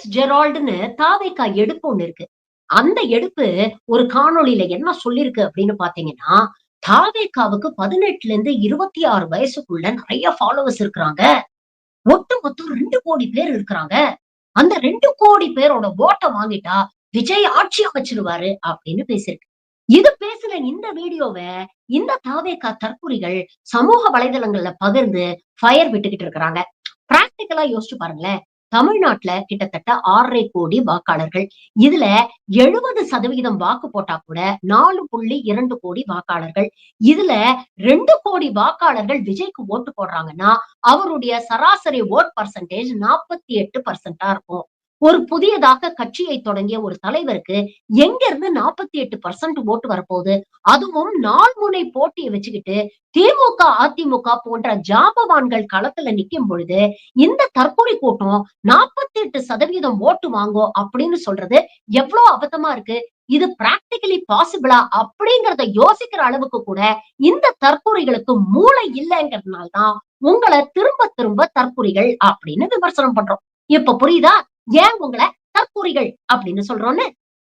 Fix ஜெரால்டுன்னு தாவேக்கா எடுப்பு ஒண்ணு இருக்கு. அந்த எடுப்பு ஒரு காணொளியில என்ன சொல்லிருக்கு அப்படின்னு பாத்தீங்கன்னா தாவேக்காவுக்கு பதினெட்டுல இருந்து இருபத்தி ஆறு வயசுக்குள்ள நிறைய ஃபாலோவர்ஸ் இருக்கிறாங்க. ஒட்டு மொத்தம் ரெண்டு கோடி பேர் இருக்கிறாங்க. அந்த ரெண்டு கோடி பேரோட ஓட்டை வாங்கிட்டா விஜய் ஆட்சி அமைச்சிருவாரு அப்படின்னு பேசியிருக்கு. இது பேசின இந்த வீடியோவை இந்த தாவேக்கா தற்கொலைகள் சமூக வலைதளங்கள்ல பகிர்ந்து ஃபயர் விட்டுக்கிட்டு இருக்கிறாங்க. பிராக்டிக்கலா யோசிச்சு பாருங்களேன். தமிழ்நாட்டுல கிட்டத்தட்ட ஆறரை கோடி வாக்காளர்கள். இதுல எழுபது சதவிகிதம் வாக்கு போட்டா கூட நாலு புள்ளி இரண்டு கோடி வாக்காளர்கள். இதுல ரெண்டு கோடி வாக்காளர்கள் விஜய்க்கு ஓட்டு போடுறாங்கன்னா அவருடைய சராசரி ஓட் பர்சன்டேஜ் நாற்பத்தி எட்டு பர்சன்டா இருக்கும். ஒரு புதியதாக கட்சியை தொடங்கிய ஒரு தலைவருக்கு எங்க இருந்து நாற்பத்தி எட்டு பர்சன்ட் ஓட்டு வரப்போகுது? அதுவும் நால்முனை போட்டியை வச்சுக்கிட்டு திமுக அதிமுக போன்ற ஜாபவான்கள் களத்துல நிக்கும் பொழுது இந்த தற்கொலை கூட்டம் நாற்பத்தி எட்டு சதவீதம் ஓட்டு வாங்கும் அப்படின்னு சொல்றது எவ்வளவு அபத்தமா இருக்கு? இது பிராக்டிகலி பாசிபிளா அப்படிங்கறத யோசிக்கிற அளவுக்கு கூட இந்த தற்கொலைகளுக்கு மூளை இல்லைங்கிறதுனால்தான் உங்களை திரும்ப திரும்ப தற்கொலைகள் அப்படின்னு விமர்சனம் பண்றோம். இப்ப புரியுதா? ஏன் உங்களை தற்கூறிகள் அப்படின்னு சொல்றோம்னு